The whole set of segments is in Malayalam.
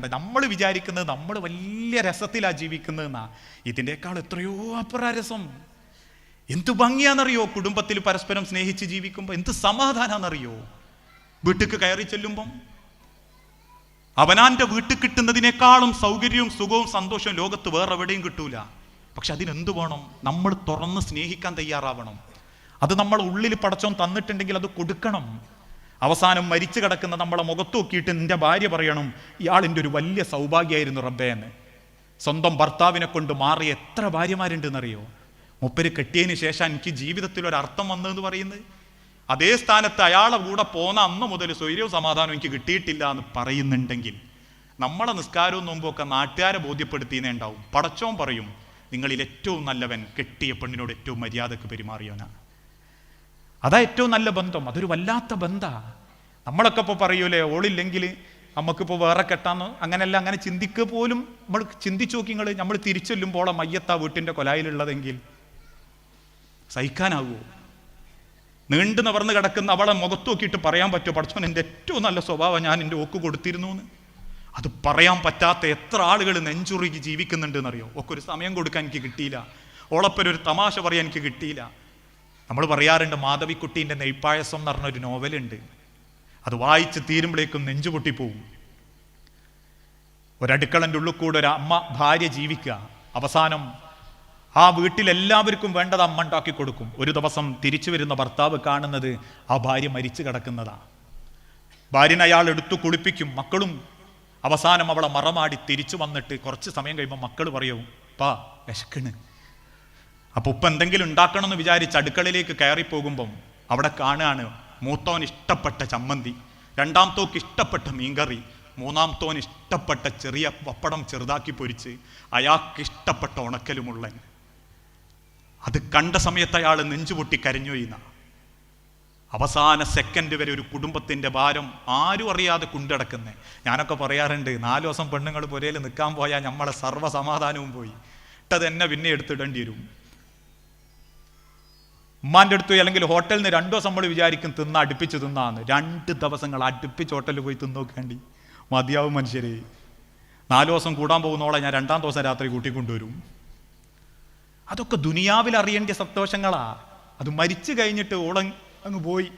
നമ്മൾ വിചാരിക്കുന്നത് നമ്മൾ വലിയ രസത്തിലാ ജീവിക്കുന്നതെന്നാ. ഇതിന്റെക്കാൾ എത്രയോ അപ്പുറ രസം. എന്ത് ഭംഗിയാണെന്നറിയോ? കുടുംബത്തിൽ പരസ്പരം സ്നേഹിച്ച് ജീവിക്കുമ്പോൾ എന്ത് സമാധാനാണെന്നറിയോ? വീട്ടിക്ക് കയറി ചെല്ലുമ്പം അവനാന്റെ വീട്ടിൽ കിട്ടുന്നതിനേക്കാളും സൗകര്യവും സുഖവും സന്തോഷവും ലോകത്ത് വേറെ എവിടെയും കിട്ടൂല. പക്ഷെ അതിനെന്ത് വേണം? നമ്മൾ തുറന്ന് സ്നേഹിക്കാൻ തയ്യാറാവണം. അത് നമ്മൾ ഉള്ളിൽ പടച്ചോൻ തന്നിട്ടുണ്ടെങ്കിൽ അത് കൊടുക്കണം. അവസാനം മരിച്ചു കിടക്കുന്ന നമ്മളെ മുഖത്ത് നോക്കിയിട്ട് ഭാര്യ പറയണം ഇയാളിന്റെ ഒരു വലിയ സൗഭാഗ്യമായിരുന്നു റബ്ബേ എന്ന്. സ്വന്തം ഭർത്താവിനെ കൊണ്ട് മാറി എത്ര ഭാര്യമാരുണ്ടെന്നറിയോ? മുപ്പര് കെട്ടിയതിന് ശേഷം എനിക്ക് ജീവിതത്തിൽ ഒരു അർത്ഥം വന്നതെന്ന് പറയുന്നത് അതേ സ്ഥാനത്ത് അയാളെ കൂടെ പോന്ന അന്ന് മുതൽ സ്വൈര്യവും സമാധാനവും എനിക്ക് കിട്ടിയിട്ടില്ല എന്ന് പറയുന്നുണ്ടെങ്കിൽ നമ്മളെ നിസ്കാരവും നോമ്പൊക്കെ നാട്ടുകാരെ ബോധ്യപ്പെടുത്തിയേ ഉണ്ടാവും. പടച്ചോൻ പറയും നിങ്ങളിൽ ഏറ്റവും നല്ലവൻ കെട്ടിയ പെണ്ണിനോട് ഏറ്റവും മര്യാദയ്ക്ക് പെരുമാറിയവനാണ് അതാ ഏറ്റവും നല്ല ബന്ധം. അതൊരു വല്ലാത്ത ബന്ധാ. നമ്മളൊക്കെ ഇപ്പോൾ പറയൂലേ ഓളില്ലെങ്കിൽ നമുക്കിപ്പോൾ വേറെ കെട്ടാന്ന്. അങ്ങനെയല്ല അങ്ങനെ ചിന്തിക്കുക പോലും നമ്മൾ ചിന്തിച്ചു നോക്കി നിങ്ങൾ നമ്മൾ തിരിച്ചെല്ലുമ്പോൾ മയ്യത്താ വീട്ടിന്റെ കൊലായിലുള്ളതെങ്കിൽ സഹിക്കാനാവുമോ നീണ്ടു നിവർന്ന് കിടക്കുന്ന അവളെ മുഖത്ത് നോക്കിയിട്ട് പറയാൻ പറ്റുമോ? പഠിച്ചോൻ എന്റെ ഏറ്റവും നല്ല സ്വഭാവം ഞാൻ എന്റെ ഓക്ക് കൊടുത്തിരുന്നു എന്ന്. അത് പറയാൻ പറ്റാത്ത എത്ര ആളുകൾ നെഞ്ചുറുകി ജീവിക്കുന്നുണ്ടെന്നറിയോ ഒക്കെ ഒരു സമയം കൊടുക്കാൻ എനിക്ക് കിട്ടിയില്ല. ഓളപ്പൊരു ഒരു തമാശ പറയാൻ എനിക്ക് കിട്ടിയില്ല. നമ്മൾ പറയാറുണ്ട് മാധവിക്കുട്ടീന്റെ നെയ്പ്പായസം എന്ന് പറഞ്ഞൊരു നോവലുണ്ട്. അത് വായിച്ച് തീരുമ്പോഴേക്കും നെഞ്ചു പൊട്ടിപ്പോവും. ഒരടുക്കളന്റെ ഉള്ളിൽ കൂടെ ഒരു അമ്മ ഭാര്യ ജീവിക്കുക. അവസാനം ആ വീട്ടിലെല്ലാവർക്കും വേണ്ടത് അമ്മ ഉണ്ടാക്കി കൊടുക്കും. ഒരു ദിവസം തിരിച്ചു വരുന്ന ഭർത്താവ് കാണുന്നത് ആ ഭാര്യ മരിച്ചു കിടക്കുന്നതാ. ഭാര്യനെ അയാൾ എടുത്തു കുളിപ്പിക്കും. മക്കളും അവസാനം അവളെ മറമാടി തിരിച്ചു വന്നിട്ട് കുറച്ച് സമയം കഴിയുമ്പോൾ മക്കൾ പറയും പാ വിശക്കണ്. അപ്പൊ ഉപ്പ എന്തെങ്കിലും ഉണ്ടാക്കണമെന്ന് വിചാരിച്ച് അടുക്കളയിലേക്ക് കയറി പോകുമ്പം അവിടെ കാണുകയാണ് മൂത്തോൻ ഇഷ്ടപ്പെട്ട ചമ്മന്തി രണ്ടാമത്തോക്ക് ഇഷ്ടപ്പെട്ട മീൻകറി മൂന്നാമത്തോൻ ഇഷ്ടപ്പെട്ട ചെറിയ പപ്പടം ചെറുതാക്കി പൊരിച്ച് അയാൾക്ക് ഇഷ്ടപ്പെട്ട ഉണക്കലുമുള്ളൻ. അത് കണ്ട സമയത്ത് അയാൾ നെഞ്ചുപൊട്ടി കരഞ്ഞൊയ്യുന്ന അവസാന സെക്കൻഡ് വരെ ഒരു കുടുംബത്തിന്റെ ഭാരം ആരും അറിയാതെ കുണ്ടടക്കുന്നത് ഞാനൊക്കെ പറയാറുണ്ട് നാല് ദിവസം പെണ്ണുങ്ങൾ പുരയിൽ നിൽക്കാൻ പോയാൽ നമ്മളെ സർവസമാധാനവും പോയി. ഇട്ടത് എന്നെ പിന്നെ എടുത്തിടേണ്ടി വരും. ഉമ്മാന്റെ അടുത്ത് അല്ലെങ്കിൽ ഹോട്ടലിൽ നിന്ന് രണ്ടു ദിവസം നമ്മൾ വിചാരിക്കും തിന്ന അടുപ്പിച്ച് തിന്നാന്ന്. രണ്ട് ദിവസങ്ങൾ അടുപ്പിച്ച് ഹോട്ടലിൽ പോയി തിന്ന് നോക്കേണ്ടി. മതിയാവും മനുഷ്യരെ. നാല് ദിവസം കൂടാൻ പോകുന്നോളെ ഞാൻ രണ്ടാം ദിവസം രാത്രി കൂട്ടിക്കൊണ്ടുവരും അതൊക്കെ ദുനിയാവിൽ അറിയേണ്ട സന്തോഷങ്ങളാ. അത് മരിച്ചു കഴിഞ്ഞിട്ട് ഓള അങ്ങ് പോയി.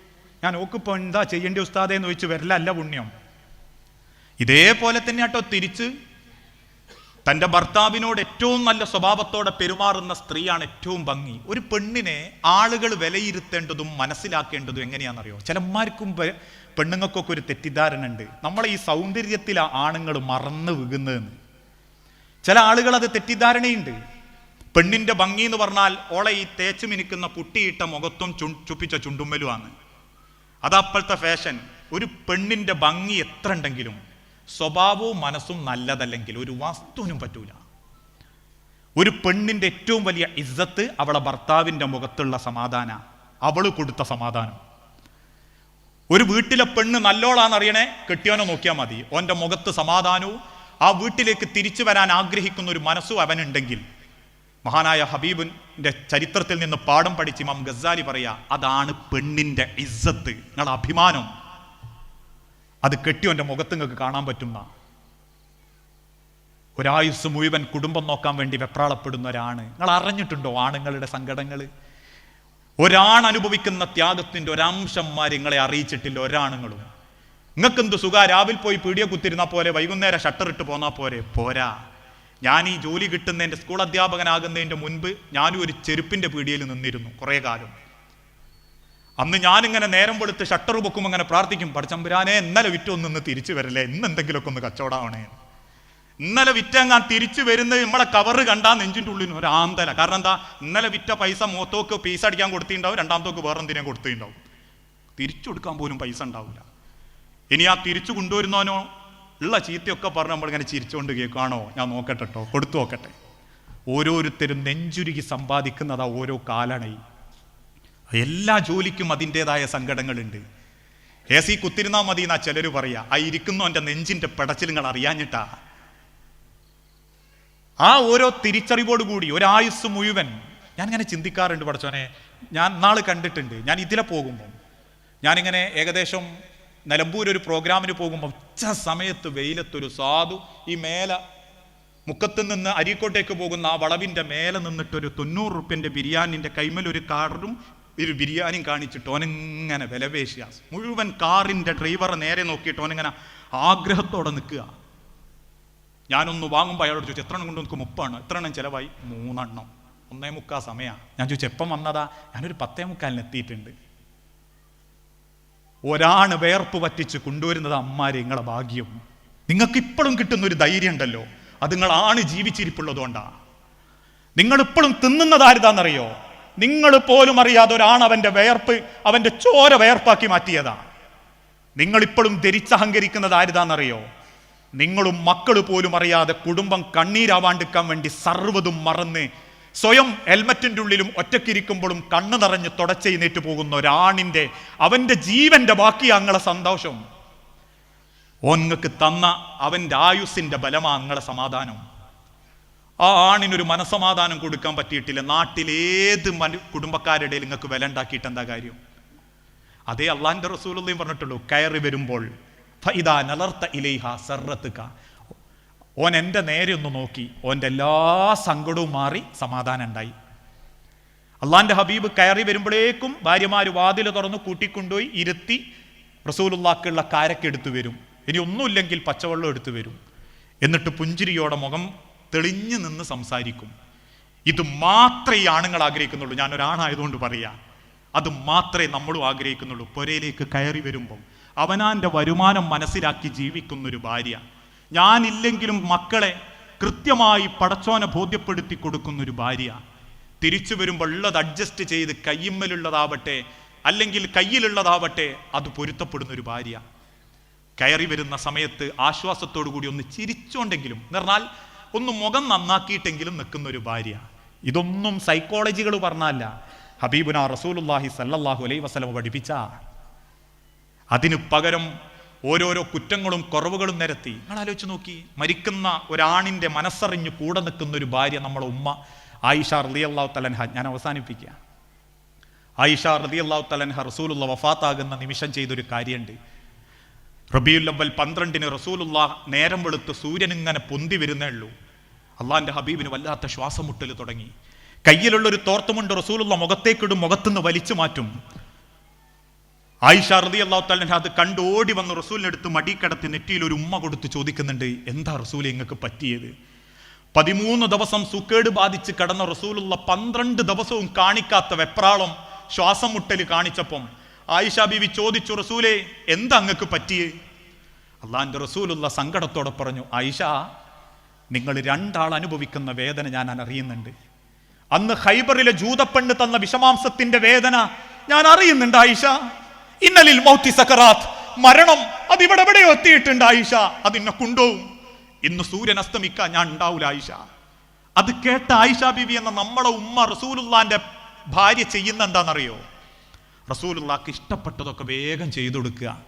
ഞാൻ ഓക്കിപ്പോൾ എന്താ ചെയ്യേണ്ട ഉസ്താദേ എന്ന് ചോദിച്ചു വരലല്ല പുണ്യം. ഇതേപോലെ തന്നെ കേട്ടോ തിരിച്ച് തന്റെ ഭർത്താവിനോട് ഏറ്റവും നല്ല സ്വഭാവത്തോടെ പെരുമാറുന്ന സ്ത്രീയാണ് ഏറ്റവും ഭംഗി. ഒരു പെണ്ണിനെ ആളുകൾ വിലയിരുത്തേണ്ടതും മനസ്സിലാക്കേണ്ടതും എങ്ങനെയാണെന്നറിയോ? ചിലന്മാർക്കും പെണ്ണുങ്ങൾക്കൊക്കെ ഒരു തെറ്റിദ്ധാരണ ഉണ്ട് നമ്മളെ ഈ സൗന്ദര്യത്തിൽ ആണുങ്ങൾ മറന്നു വീകുന്നതെന്ന്. ചില ആളുകൾ അത് തെറ്റിദ്ധാരണയുണ്ട്. പെണ്ണിന്റെ ഭംഗി എന്ന് പറഞ്ഞാൽ ഓളെ ഈ തേച്ചു മിനുക്കുന്ന പുട്ടിയിട്ട മുഖത്തും ചു ചുപ്പിച്ച ചുണ്ടുമ്മലുമാണ്. അതപ്പോഴത്തെ ഫാഷൻ ഒരു പെണ്ണിന്റെ ഭംഗി എത്ര ഉണ്ടെങ്കിലും സ്വഭാവവും മനസ്സും നല്ലതല്ലെങ്കിൽ ഒരു വസ്തുവിനും പറ്റൂല. ഒരു പെണ്ണിന്റെ ഏറ്റവും വലിയ ഇസ്സത്ത് അവളെ ഭർത്താവിന്റെ മുഖത്തുള്ള സമാധാന അവൾ കൊടുത്ത സമാധാനം. ഒരു വീട്ടിലെ പെണ്ണ് നല്ലോളാന്നറിയണേ കെട്ടിയോനെ നോക്കിയാൽ മതി. ഓന്റെ മുഖത്ത് സമാധാനവും ആ വീട്ടിലേക്ക് തിരിച്ചു വരാൻ ആഗ്രഹിക്കുന്ന ഒരു മനസ്സും അവനുണ്ടെങ്കിൽ മഹാനായ ഹബീബിന്റെ ചരിത്രത്തിൽ നിന്ന് പാഠം പഠിച്ച് ഇമാം ഗസാലി പറയാ അതാണ് പെണ്ണിന്റെ ഇസ്സത്ത്. നിങ്ങളുടെ അഭിമാനം അത് കെട്ടിയോന്റെ മുഖത്ത് നിങ്ങൾക്ക് കാണാൻ പറ്റുന്ന? ഒരായുസ് മുഴുവൻ കുടുംബം നോക്കാൻ വേണ്ടി വെപ്രാളപ്പെടുന്ന ഒരാണ് നിങ്ങൾ അറിഞ്ഞിട്ടുണ്ടോ ആണുങ്ങളുടെ സങ്കടങ്ങൾ ഒരാൺ അനുഭവിക്കുന്ന ത്യാഗത്തിന്റെ ഒരംശന്മാർ നിങ്ങളെ അറിയിച്ചിട്ടില്ല ഒരാണുങ്ങളും. നിങ്ങൾക്ക് എന്ത് സുഖ? രാവിലെ പോയി പീടിയ കുത്തിരുന്ന പോലെ വൈകുന്നേരം ഷട്ടർ ഇട്ട് പോന്നാ പോരെ? പോരാ. ഞാൻ ഈ ജോലി കിട്ടുന്നതിന്റെ സ്കൂൾ അധ്യാപകനാകുന്നതിന്റെ മുൻപ് ഞാനും ഒരു ചെരുപ്പിന്റെ പീടിയയിൽ നിന്നിരുന്നു കുറേ കാലം. അന്ന് ഞാനിങ്ങനെ നേരം കൊടുത്ത് ഷട്ടർ പൊക്കും അങ്ങനെ പ്രാർത്ഥിക്കും പടച്ചമ്പുരാനെ ഇന്നലെ വിറ്റൊന്നും നിന്ന് തിരിച്ചു വരല്ലേ? ഇന്ന് എന്തെങ്കിലുമൊക്കെ ഒന്ന് കച്ചവടമാണേ ഇന്നലെ വിറ്റങ്ങാൻ തിരിച്ചു വരുന്നത് നമ്മളെ കവറ് കണ്ടാ നെഞ്ചിന്റെ ഉള്ളിൽ ഒരു ആന്തല കാരണം എന്താ? ഇന്നലെ വിറ്റ പൈസ മൂത്തോക്ക് പീസ് അടിക്കാൻ കൊടുത്തിട്ടുണ്ടാവും രണ്ടാമത്തോക്ക് വേറെ എന്തിനാ കൊടുത്തിട്ടുണ്ടാവും. തിരിച്ചു കൊടുക്കാൻ പോലും പൈസ ഉണ്ടാവില്ല. ഇനി ആ തിരിച്ചു കൊണ്ടുവരുന്നവനോ ഉള്ള ചീത്തയൊക്കെ പറഞ്ഞ് നമ്മളിങ്ങനെ ചിരിച്ചുകൊണ്ട് കേൾക്കുകയാണോ ഞാൻ നോക്കട്ടെ കേട്ടോ കൊടുത്തു നോക്കട്ടെ. ഓരോരുത്തരും നെഞ്ചുരുകി സമ്പാദിക്കുന്നതാ ഓരോ കാലണൈ എല്ലാ ജോലിക്കും അതിന്റെതായ സങ്കടങ്ങളുണ്ട്. എ സി കുത്തിരുന്നാൽ മതി എന്നാ ചിലർ പറയാ ആ ഇരിക്കുന്നവന്റെ നെഞ്ചിന്റെ പെടച്ചിൽ നിങ്ങൾ അറിയാഞ്ഞിട്ടാ. ആ ഓരോ തിരിച്ചറിവോട് കൂടി ഒരായുസ് മുഴുവൻ ഞാൻ ഇങ്ങനെ ചിന്തിക്കാറുണ്ട് പഠിച്ചോനെ ഞാൻ നാൾ കണ്ടിട്ടുണ്ട് ഞാൻ ഇതിലെ പോകുമ്പോൾ ഞാനിങ്ങനെ ഏകദേശം നിലമ്പൂർ ഒരു പ്രോഗ്രാമിന് പോകുമ്പോൾ ഉച്ച സമയത്ത് വെയിലത്തൊരു സാധു ഈ മേല മുക്കത്ത് നിന്ന് അരീക്കോട്ടേക്ക് പോകുന്ന ആ വളവിന്റെ മേലെ നിന്നിട്ടൊരു തൊണ്ണൂറ് റുപ്യന്റെ ബിരിയാണിന്റെ ഒരു കാറും ഒരു ബിരിയാണിയും കാണിച്ചിട്ട് ഓനെങ്ങനെ വിലപേശിയ. മുഴുവൻ കാറിന്റെ ഡ്രൈവറെ നേരെ നോക്കിയിട്ട് ഓനിങ്ങനെ ആഗ്രഹത്തോടെ നിൽക്കുക. ഞാനൊന്ന് വാങ്ങുമ്പോൾ അയാളോട് ചോദിച്ചു എത്ര എണ്ണം കൊണ്ട് നിൽക്കും മുപ്പാണ് എത്ര എണ്ണം ചിലവായി? മൂന്നെണ്ണം. ഒന്നേ മുക്കാ സമയമാണ് ഞാൻ ചോദിച്ചു എപ്പം വന്നതാ? ഞാനൊരു പത്തേ മുക്കാലിന് എത്തിയിട്ടുണ്ട്. ഒരാണ് വേർപ്പ് പറ്റിച്ച് കൊണ്ടുവരുന്നത് അമ്മാരെ നിങ്ങളെ ഭാഗ്യം. നിങ്ങൾക്ക് ഇപ്പോഴും കിട്ടുന്ന ഒരു ധൈര്യം ഉണ്ടല്ലോ അത് നിങ്ങളാണ് ജീവിച്ചിരിപ്പുള്ളതുകൊണ്ടാണ് നിങ്ങൾ ഇപ്പോഴും തിന്നുന്നത് ആരുതാന്നറിയോ നിങ്ങൾ പോലും അറിയാതെ ഒരാണ് വയർപ്പ് വേർപ്പ് അവന്റെ ചോര വേർപ്പാക്കി മാറ്റിയതാ. നിങ്ങളിപ്പോഴും ധരിച്ചഹങ്കരിക്കുന്നത് ആരുതാന്നറിയോ നിങ്ങളും മക്കൾ പോലും അറിയാതെ കുടുംബം കണ്ണീരാവാണ്ടിക്കാൻ വേണ്ടി സർവതും മറന്ന് സ്വയം ഹെൽമറ്റിന്റെ ഉള്ളിലും ഒറ്റക്കിരിക്കുമ്പോഴും കണ്ണു നിറഞ്ഞ് തുടച്ചെയ്ന്നേറ്റ് പോകുന്ന ഒരാണിന്റെ അവന്റെ ജീവന്റെ ബാക്കി അങ്ങളെ സന്തോഷം. ഓങ്ങക്ക് തന്ന അവന്റെ ആയുസിന്റെ ബലമാ അങ്ങളെ സമാധാനം. ആ ആണിനൊരു മനസമാധാനം കൊടുക്കാൻ പറ്റിയിട്ടില്ല. നാട്ടിലേത് മനു കുടുംബക്കാരുടെ നിങ്ങൾക്ക് വില ഉണ്ടാക്കിയിട്ട് എന്താ കാര്യം? അതേ അള്ളാഹിന്റെ റസൂലും പറഞ്ഞിട്ടുള്ളൂ കയറി വരുമ്പോൾ ഫൈദാ നലർത്ത ഇലൈഹ സർറത്തുക. ഓൻ എന്റെ നേരെ ഒന്ന് നോക്കി ഓന്റെ എല്ലാ സങ്കടവും മാറി സമാധാനം ഉണ്ടായി. അള്ളാന്റെ ഹബീബ് കയറി വരുമ്പോഴേക്കും ഭാര്യമാര് വാതിൽ തുറന്ന് കൂട്ടിക്കൊണ്ടുപോയി ഇരുത്തി റസൂലുള്ളാക്കുള്ള കാരക്ക് എടുത്തു വരും. ഇനി ഒന്നുമില്ലെങ്കിൽ പച്ചവെള്ളം എടുത്തു വരും. എന്നിട്ട് പുഞ്ചിരിയോടെ മുഖം തെളിഞ്ഞു നിന്ന് സംസാരിക്കും. ഇത് മാത്രമേ ആണുങ്ങൾ ആഗ്രഹിക്കുന്നുള്ളൂ. ഞാൻ ഒരാണായതുകൊണ്ട് പറയാ. അത് മാത്രമേ നമ്മളും ആഗ്രഹിക്കുന്നുള്ളൂ. പുരയിലേക്ക് കയറി വരുമ്പം അവനാന്റെ വരുമാനം മനസ്സിലാക്കി ജീവിക്കുന്നൊരു ഭാര്യ. ഞാനില്ലെങ്കിലും മക്കളെ കൃത്യമായി പടച്ചോനെ ബോധ്യപ്പെടുത്തി കൊടുക്കുന്നൊരു ഭാര്യ. തിരിച്ചു വരുമ്പോൾ ഉള്ളത് അഡ്ജസ്റ്റ് ചെയ്ത് കയ്യമ്മലുള്ളതാവട്ടെ അല്ലെങ്കിൽ കയ്യിലുള്ളതാവട്ടെ അത് പൊരുത്തപ്പെടുന്ന ഒരു ഭാര്യ. കയറി വരുന്ന സമയത്ത് ആശ്വാസത്തോടു കൂടി ഒന്ന് ചിരിച്ചോണ്ടെങ്കിലും എന്ന് പറഞ്ഞാൽ ഒന്ന് മുഖം നന്നാക്കിയിട്ടെങ്കിലും നിൽക്കുന്ന ഒരു ഭാര്യ. ഇതൊന്നും സൈക്കോളജികൾ പറഞ്ഞല്ല. ഹബീബുന റസൂലുല്ലാഹി സല്ലാഹു അലൈ വസലം പഠിപ്പിച്ച. അതിനു പകരം ഓരോരോ കുറ്റങ്ങളും കുറവുകളും നിരത്തി. നിങ്ങൾ ആലോചിച്ച് നോക്കി. മരിക്കുന്ന ഒരാണിന്റെ മനസ്സറിഞ്ഞ് കൂടെ നിൽക്കുന്ന ഒരു ഭാര്യ നമ്മളെ ഉമ്മ ആയിഷ റലി അള്ളാഹു തലൻഹ ഞാൻ അവസാനിപ്പിക്കുക ആയിഷ റലി അള്ളാഹു തലൻഹ റസൂലുള്ള വഫാത്താകുന്ന നിമിഷം ചെയ്തൊരു കാര്യമുണ്ട് റബിയുൽ അവൽ പന്ത്രണ്ടിന് റസൂലുള്ള നേരം വെളുത്ത് സൂര്യൻ ഇങ്ങനെ പൊന്തി വരുന്നേ ഉള്ളൂ. അള്ളാഹിന്റെ ഹബീബിന് വല്ലാത്ത ശ്വാസം മുട്ടൽ തുടങ്ങി. കയ്യിലുള്ള ഒരു തോർത്തുമുണ്ട് റസൂലുള്ള മുഖത്തേക്കിടും മുഖത്തുനിന്ന് വലിച്ചു മാറ്റും. ആയിഷ റതി അള്ളാഹു അത് കണ്ട് ഓടി വന്ന് റസൂലിനെടുത്ത് മടിക്കടത്ത് നെറ്റിയിൽ ഒരു ഉമ്മ കൊടുത്ത് ചോദിക്കുന്നുണ്ട് എന്താ റസൂൽ നിങ്ങൾക്ക് പറ്റിയത്? പതിമൂന്ന് ദിവസം സുക്കേട് ബാധിച്ച് കടന്ന റസൂലുള്ള പന്ത്രണ്ട് ദിവസവും കാണിക്കാത്ത വെപ്രാളം ശ്വാസം മുട്ടൽ കാണിച്ചപ്പം ആയിഷ ബീവി ചോദിച്ചു റസൂലെ എന്താ അങ്ങക്ക് പറ്റിയേ? അള്ളാന്റെ റസൂലുള്ള സങ്കടത്തോടെ പറഞ്ഞു ആയിഷ നിങ്ങൾ രണ്ടാൾ അനുഭവിക്കുന്ന വേദന ഞാൻ അറിയുന്നുണ്ട്. അന്ന് ഹൈബറിലെ ജൂതപ്പെണ്ണ് തന്ന വിഷമാംസത്തിന്റെ വേദന ഞാൻ അറിയുന്നുണ്ട് ആയിഷ. ഇന്നലിൽ മൗത്തി സക്കറാത്ത് മരണം അതിവിടെ എവിടെയോ എത്തിയിട്ടുണ്ട് ആയിഷ. അതിന്നെ കൊണ്ടുപോകും. ഇന്ന് സൂര്യൻ അസ്തമിക്കാൻ ഞാൻ ഉണ്ടാവൂല ആയിഷ. അത് കേട്ട ആയിഷ ബിബി എന്ന നമ്മളെ ഉമ്മ റസൂലുള്ളാന്റെ ഭാര്യ ചെയ്യുന്ന എന്താണെന്നറിയോ? റസൂലുള്ളാക്ക് ഇഷ്ടപ്പെട്ടതൊക്കെ വേഗം ചെയ്തു കൊടുക്കുക.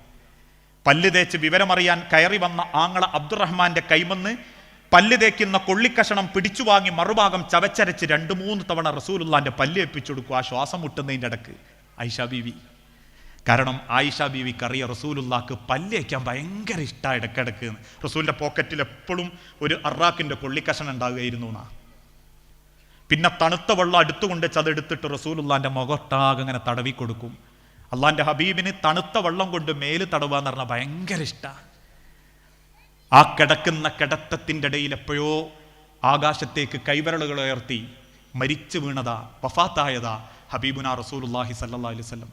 പല്ല് തേച്ച് വിവരമറിയാൻ കയറി വന്ന ആങ്ങള അബ്ദുറഹ്മാന്റെ കൈമന്ന് പല്ല് തേക്കുന്ന കൊള്ളിക്കഷണം പിടിച്ചു വാങ്ങി മറുഭാഗം ചവച്ചരച്ച് രണ്ട് മൂന്ന് തവണ റസൂലുള്ളാന്റെ പല്ല് എപ്പിച്ചു കൊടുക്കുക ആ ശ്വാസം മുട്ടുന്നതിന്റെ ഇടയ്ക്ക്. ഐഷ ബീവി. കാരണം ആയിഷ ബീവിക്ക് അറിയ റസൂലുള്ളാക്ക് പല്ലേക്കാൻ ഭയങ്കര ഇഷ്ടമാണ് ഇടക്കിടക്ക് റസൂലിന്റെ പോക്കറ്റിൽ എപ്പോഴും ഒരു അറാക്കിന്റെ കൊള്ളിക്കഷണം ഉണ്ടാകുകയായിരുന്നു എന്നാ. പിന്നെ തണുത്ത വെള്ളം അടുത്തുകൊണ്ട് ചതെടുത്തിട്ട് റസൂലുള്ളാന്റെ മുഖത്താകെ അങ്ങനെ തടവി കൊടുക്കും. അള്ളാന്റെ ഹബീബിന് തണുത്ത വെള്ളം കൊണ്ട് മേൽ തടവാന്ന് പറഞ്ഞാൽ ഭയങ്കര ഇഷ്ടമാണ് ആ കിടക്കുന്ന കിടത്തത്തിന്റെ ഇടയിൽ എപ്പോഴോ ആകാശത്തേക്ക് കൈവിരലുകൾ ഉയർത്തി മരിച്ചു വീണതാ വഫാത്തായതാ ഹബീബുന റസൂലുല്ലാഹി സല്ലാ അലൈഹി വസല്ലം.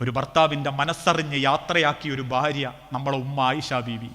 ഒരു ഭർത്താവിന്റെ മനസ്സറിഞ്ഞ് യാത്രയാക്കിയ ഒരു ഭാര്യ നമ്മളെ ഉമ്മ ആയിഷ ബീവി.